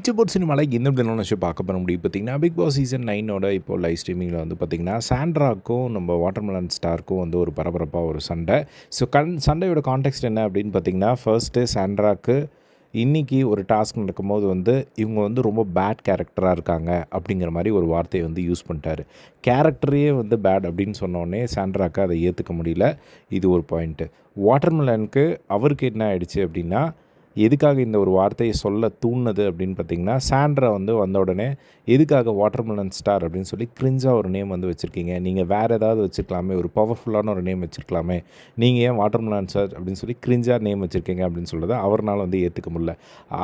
Picture board சினிமாவில் எந்த விதமான விஷயம் பார்க்க போகிற முடியும் பார்த்தீங்கன்னா பிக் பாஸ் சீசன் நைனோட இப்போ லைவ் ஸ்ட்ரீமிங்கில் வந்து பார்த்திங்கன்னா சாண்ட்ராக்கும் நம்ம வாட்டர்மெலன் ஸ்டாருக்கும் வந்து ஒரு பரபரப்பாக ஒரு சண்டை. ஸோ கண் சண்டையோட கான்டெக்ட் என்ன அப்படின்னு பார்த்தீங்கன்னா ஃபர்ஸ்ட்டு சாண்ட்ராக்கு இன்றைக்கி ஒரு டாஸ்க் நடக்கும்போது வந்து இவங்க வந்து ரொம்ப பேட் கேரக்டராக இருக்காங்க அப்படிங்கிற மாதிரி ஒரு வார்த்தையை வந்து யூஸ் பண்ணிட்டாரு. கேரக்டரையே வந்து பேட் அப்படின்னு சொன்னோடனே சாண்ட்ராக்கு அதை ஏற்றுக்க முடியல. இது ஒரு பாயிண்ட்டு வாட்டர்மெலனுக்கு அவருக்கு என்ன ஆயிடுச்சு அப்படின்னா எதுக்காக இந்த ஒரு வார்த்தையை சொல்ல தூண்டுனது அப்படின்னு பார்த்தீங்கன்னா சாண்ட்ரா வந்து வந்த உடனே எதுக்காக வாட்டர்மெலன் ஸ்டார் அப்படின்னு சொல்லி கிரிஞ்சாக ஒரு நேம் வந்து வச்சுருக்கீங்க. நீங்கள் வேறு ஏதாவது வச்சுருக்கலாமே ஒரு பவர்ஃபுல்லான ஒரு நேம் வச்சுருக்கலாமே. நீங்கள் ஏன் வாட்டர்மெலன் ஸ்டார் அப்படின்னு சொல்லி கிரிஞ்சாக நேம் வச்சுருக்கீங்க அப்படின்னு சொல்கிறத அவர்னால் வந்து ஏற்றுக்க முடியல.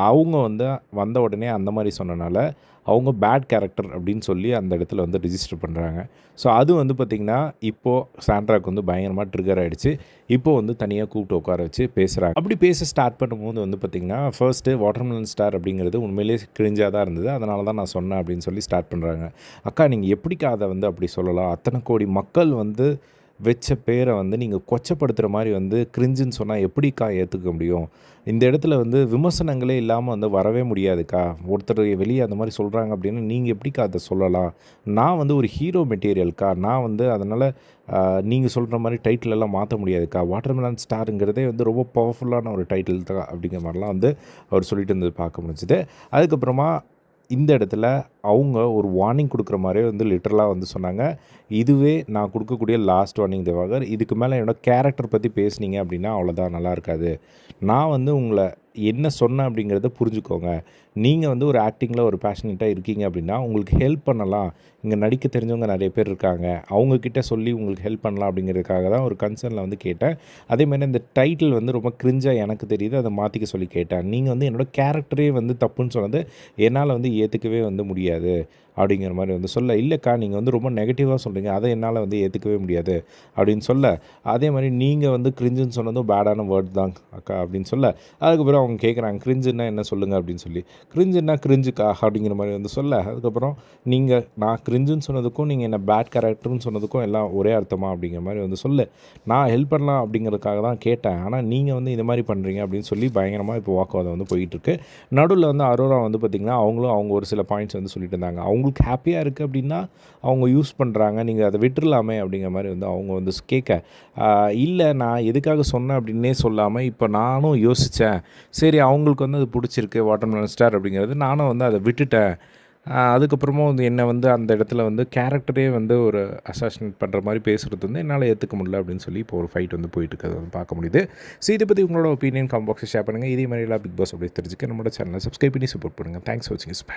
அவங்க வந்து வந்த உடனே அந்த மாதிரி சொன்னனால அவங்க பேட் கேரக்டர் அப்படின்னு சொல்லி அந்த இடத்துல வந்து ரிஜிஸ்டர் பண்ணுறாங்க ஸோ அது வந்து பார்த்திங்கன்னா இப்போது சாண்ட்ராக்கு வந்து பயங்கரமாக ட்ரிகர் ஆகிடுச்சு இப்போது வந்து தனியாக கூப்பிட்டு உட்கார வச்சு பேசுகிறாங்க அப்படி பேச ஸ்டார்ட் பண்ணும்போது வந்து பார்த்திங்கன்னா ஃபர்ஸ்ட்டு வாட்டர்மெலன் ஸ்டார் அப்படிங்கிறது உண்மையிலேயே கிழிஞ்சாக தான் இருந்தது. அதனால தான் நான் சொன்னேன் அப்படின்னு சொல்லி ஸ்டார்ட் பண்ணுறாங்க அக்கா நீங்கள் எப்படிக்கா அதை வந்து அப்படி சொல்லலாம்? அத்தனை கோடி மக்கள் வந்து வச்ச பேரை வந்து நீங்கள் கொச்சப்படுத்துகிற மாதிரி வந்து கிரிஞ்சுன்னு சொன்னால் எப்படிக்கா ஏற்றுக்க முடியும்? இந்த இடத்துல வந்து விமர்சனங்களே இல்லாமல் வந்து வரவே முடியாதுக்கா. ஒருத்தர் வெளியே அந்த மாதிரி சொல்கிறாங்க அப்படின்னு நீங்கள் எப்படிக்கா அதை சொல்லலாம்? நான் வந்து ஒரு ஹீரோ மெட்டீரியல்க்கா நான் வந்து அதனால் நீங்கள் சொல்கிற மாதிரி டைட்டிலெல்லாம் மாற்ற முடியாதுக்கா? வாட்டர்மெலன் ஸ்டாருங்கிறதே வந்து ரொம்ப பவர்ஃபுல்லான ஒரு டைட்டில் தான் அப்படிங்கிற மாதிரிலாம் வந்து அவர் சொல்லிட்டு இருந்தது பார்க்க முடிஞ்சுது. அதுக்கப்புறமா இந்த இடத்துல அவங்க ஒரு வார்னிங் கொடுக்குற மாதிரியே வந்து லிட்டரலாக வந்து சொன்னாங்க. இதுவே நான் கொடுக்கக்கூடிய லாஸ்ட் வார்னிங் தேவாகர். இதுக்கு மேலே என்னோடய கேரக்டர் பற்றி பேசுனீங்க அப்படின்னா அவ்வளோதான் நல்லா இருக்காது. நான் வந்து உங்களை என்ன சொன்னேன் அப்படிங்கிறத புரிஞ்சுக்கோங்க. நீங்கள் வந்து ஒரு ஆக்டிங்கில் ஒரு பேஷனேட்டாக இருக்கீங்க அப்படின்னா உங்களுக்கு ஹெல்ப் பண்ணலாம். இங்கே நடிக்க தெரிஞ்சவங்க நிறைய பேர் இருக்காங்க. அவங்கக்கிட்ட சொல்லி உங்களுக்கு ஹெல்ப் பண்ணலாம் அப்படிங்கிறதுக்காக தான் ஒரு கன்சர்னில் வந்து கேட்டேன். அதே மாதிரி இந்த டைட்டில் வந்து ரொம்ப கிரிஞ்சாக எனக்கு தெரியுது. அதை மாற்றிக்க சொல்லி கேட்டேன். நீங்கள் வந்து என்னோடய கேரக்டரே வந்து தப்புன்னு சொன்னது என்னால் வந்து ஏற்றுக்கவே வந்து முடியாது அப்படிங்கிற மாதிரி வந்து சொல்ல இல்லைக்கா நீங்கள் வந்து ரொம்ப நெகட்டிவாக சொல்கிறீங்க அதை என்னால் வந்து ஏற்றுக்கவே முடியாது அப்படின்னு சொல்ல. அதே மாதிரி நீங்கள் வந்து கிரிஞ்சுன்னு சொன்னதும் பேடான வேர்ட் தான் அக்கா அப்படின்னு சொல்ல. அதுக்கப்புறம் அவங்க கேட்குறாங்க கிரிஞ்சுன்னா என்ன சொல்லுங்கள் அப்படின்னு சொல்லி. கிரிஞ்சுன்னா கிரிஞ்சுக்கா? அப்படிங்கிற மாதிரி வந்து சொல்ல. அதுக்கப்புறம் நீங்கள் நான் கிரிஞ்சுன்னு சொன்னதுக்கும் நீங்கள் என்ன பேட் கேரக்டர்னு சொன்னதுக்கும் எல்லாம் ஒரே அர்த்தமாக அப்படிங்கிற மாதிரி வந்து சொல்லு. நான் ஹெல்ப் பண்ணலாம் அப்படிங்கிறதுக்காக தான் கேட்டேன். ஆனால் நீங்கள் வந்து இந்த மாதிரி பண்ணுறீங்க அப்படின்னு சொல்லி பயங்கரமாக இப்போ வாக்குவாதம் வந்து போயிட்டுருக்கு. நடுவில் வந்து அரோரா வந்து பார்த்திங்கன்னா அவங்களும் அவங்க ஒரு சில பாயிண்ட்ஸ் வந்து சொல்லிட்டு இருந்தாங்க. அவங்களுக்கு ஹாப்பியாக இருக்குது அப்படின்னா அவங்க யூஸ் பண்ணுறாங்க நீங்கள் அதை விட்டுறலாமே அப்படிங்கிற மாதிரி வந்து அவங்க வந்து கேட்க. இல்லை நான் எதுக்காக சொன்னேன் அப்படின்னே சொல்லாமல் இப்போ நானும் யோசித்தேன் சரி அவங்களுக்கு வந்து அது பிடிச்சிருக்கு வாட்டர் ஸ்டார் அப்படிங்கிறது. நானும் வந்து அதை விட்டுட்டேன். அதுக்கப்புறமா வந்து என்னை வந்து அந்த இடத்துல வந்து கேரக்டரே வந்து ஒரு அசாசினேட் பண்ணுற மாதிரி பேசுகிறது வந்து என்னால் ஏற்றுக்க முடியல அப்படின்னு சொல்லி இப்போ ஒரு ஃபைட் வந்து போயிட்டு இருக்கிறத வந்து பார்க்க முடியுது. ஸோ இதை பற்றி உங்களோட ஒப்பீனியன் காம்பாக்ஸை ஷேர் பண்ணுங்கள் இதே மாதிரி எல்லாம் பிக் பாஸ் அப்படி தெரிஞ்சுக்க நம்மளோட சேனலை சப்ஸ்கிரைப் பண்ணி சப்போர்ட் பண்ணுங்கள் தேங்க்ஸ் ஃபார் வாட்சிங்